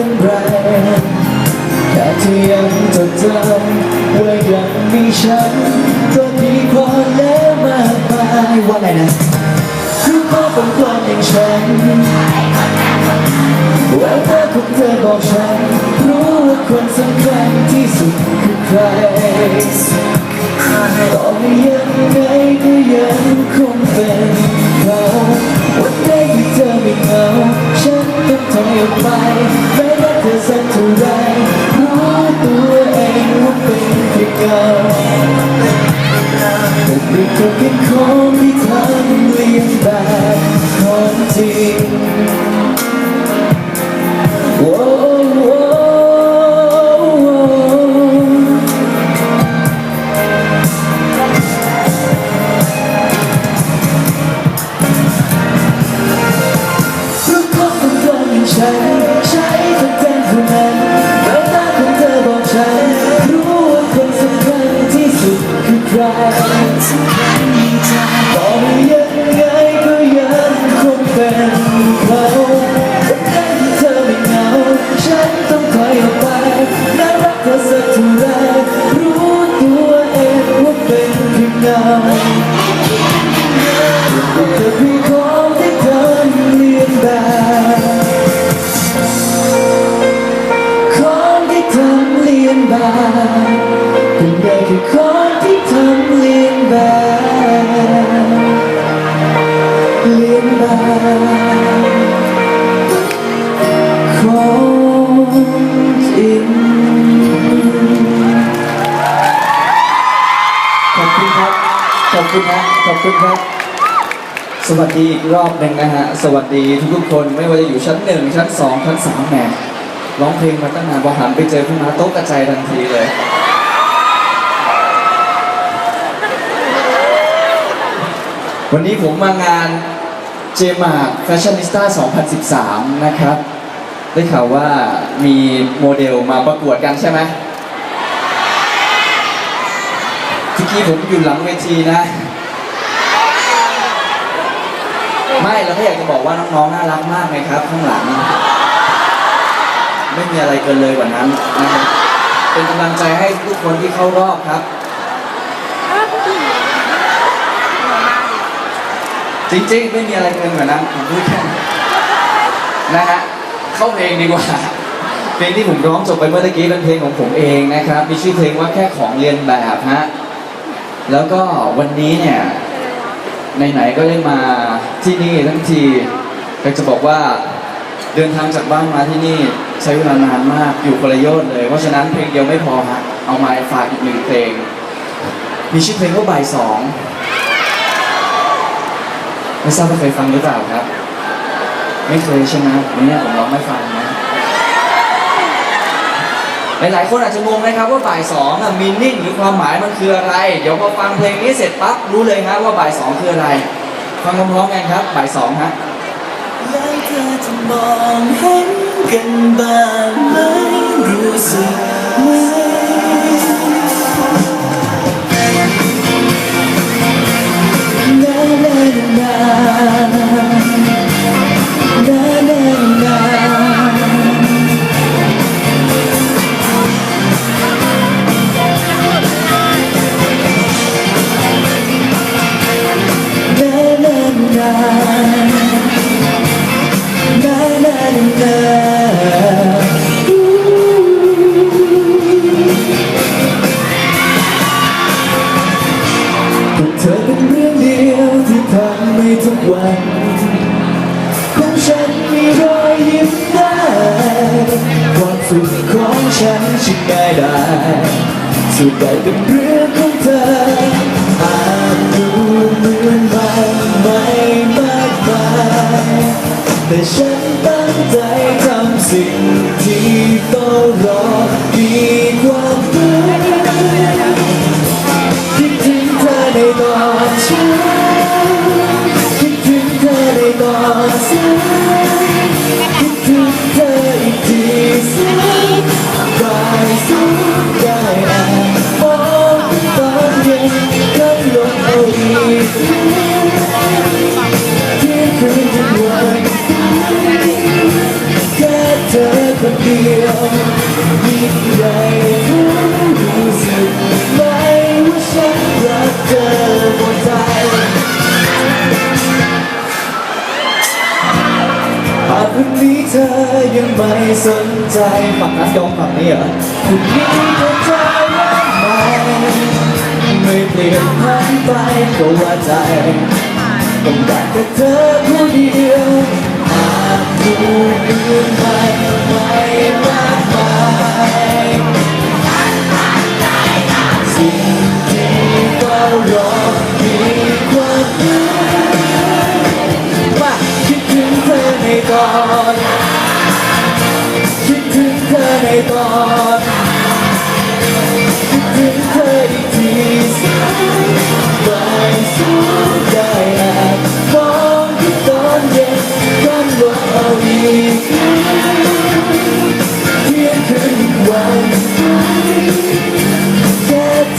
เป็นไรแค่ที่ยังจดจำว่ายังมีฉันก็ดีพอแล้วมากมายว่าไงนะคือพ่อของความอย่างฉันแววตาของเธอบอกฉัน รู้ว่าคนสำคัญที่สุดคือใครต่อให้ยังไงก็ยังคงเป็นเขาวันใดที่เธอไม่เหงาฉันต้องถอยออกไป Hello. คุณครับ สวัสดีอีกรอบหนึ่งนะฮะ สวัสดีทุกๆคนไม่ว่าจะอยู่ชั้นหนึ่งชั้นสองชั้นสามแหมร้องเพลงมาตั้งนานพอหันไปเจอพี่มาโต๊ะกระจายทันทีเลย วันนี้ผมมางานเจมาร์แฟชั่นนิสต้า2013 นะครับ ได้ข่าวว่ามีโมเดลมาประกวดกันใช่ไหมเมื่กี้ผมอยู่หลังเวทีนะ ไม่เราก็อยากจะบอกว่าน้องๆน่ารักมากเลยครับ ข้างหลัง ไม่มีอะไรเกินเลยกว่านั้นนะครับเป็นกำลังใจให้ทุกคนที่เข้ารอบครับ จริงๆ ไม่มีอะไรเกินกว่านั้นผมพูดแค่นั้นนะฮะเข้าเพลงดีกว่า เพลงที่ผมร้องจบไปเมื่อตะกี้เป็นเพลงของผมเองนะครับ มีชื่อเพลงว่าแค่ของเรียนแบบฮะแล้วก็วันนี้เนี่ย ไหนๆก็ได้มาที่นี่ทั้งทีอยากจะบอกว่าเดินทางจากบ้านมาที่นี่ใช้เวลานานมากอยู่คนละโยชน์เลย เพราะฉะนั้นเพลงเดียวไม่พอฮะเอามาฝากอีกหนึ่งเพลง มีชื่อเพลงว่าบ่ายสองไม่ทราบว่าเคยฟังหรือเปล่าครับ ไม่เคยใช่ไหมวันนี้ผมร้องไม่ฟังนะ หลายๆคนอาจจะงงนะครับว่าบ่ายสองมีนิ่งหรือความหมายมันคืออะไร เดี๋ยวพอฟังเพลงนี้เสร็จปั๊บรู้เลยครับว่าบ่ายสองคืออะไร ฟังพร้อมๆกันครับบ่ายสองฮะแล้วเธอจะมองเห็นกันบ้างไหมรู้สึกไหม เธอเป็นเรื่องเดียวที่ทำให้ทุกวันของฉันมีรอยยิ้มได้ความสุขของฉันชิดง่ายได้สุดได้เป็นเรื่องของเธออาจดูเหมือนมันไม่มากมายแต่ฉัน 해도 안 좋아 เธอยังไม่สนใจฝั่งนั้นยอมฝั่งนี้เหรอคุณนี้ก็ใจร้ายไหมไม่เปลี่ยนพันไปก็ว่าใจต้องการแค่เธอผู้เดียวหากผู้อื่นไม่ไม่มากมาย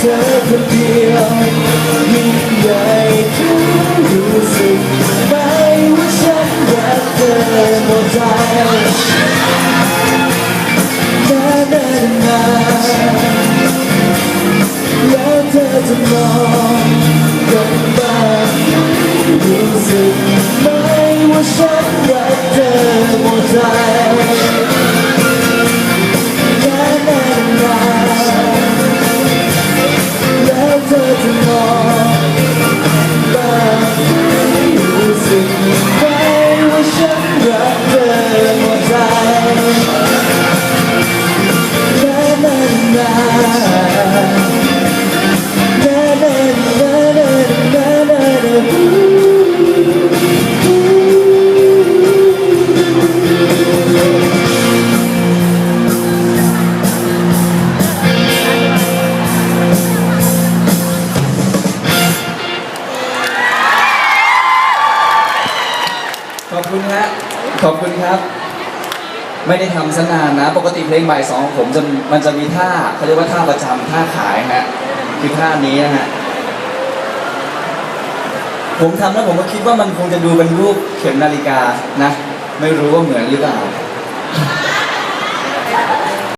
เธอคนเดียวยิ่งใหญ่ทุกรู้สึกไหมว่าฉันรักเธอหมดใจ ไม่ได้ทำสนานนะ ปกติเพลงบ่ายสองของผมจะมันจะมีท่าเขาเรียกว่าท่าประจำท่าขายฮะคือท่านี้นะฮะผมทำแล้วผมก็คิดว่ามันคงจะดูเป็นรูปเข็มนาฬิกานะ ไม่รู้ว่าเหมือนหรือเปล่า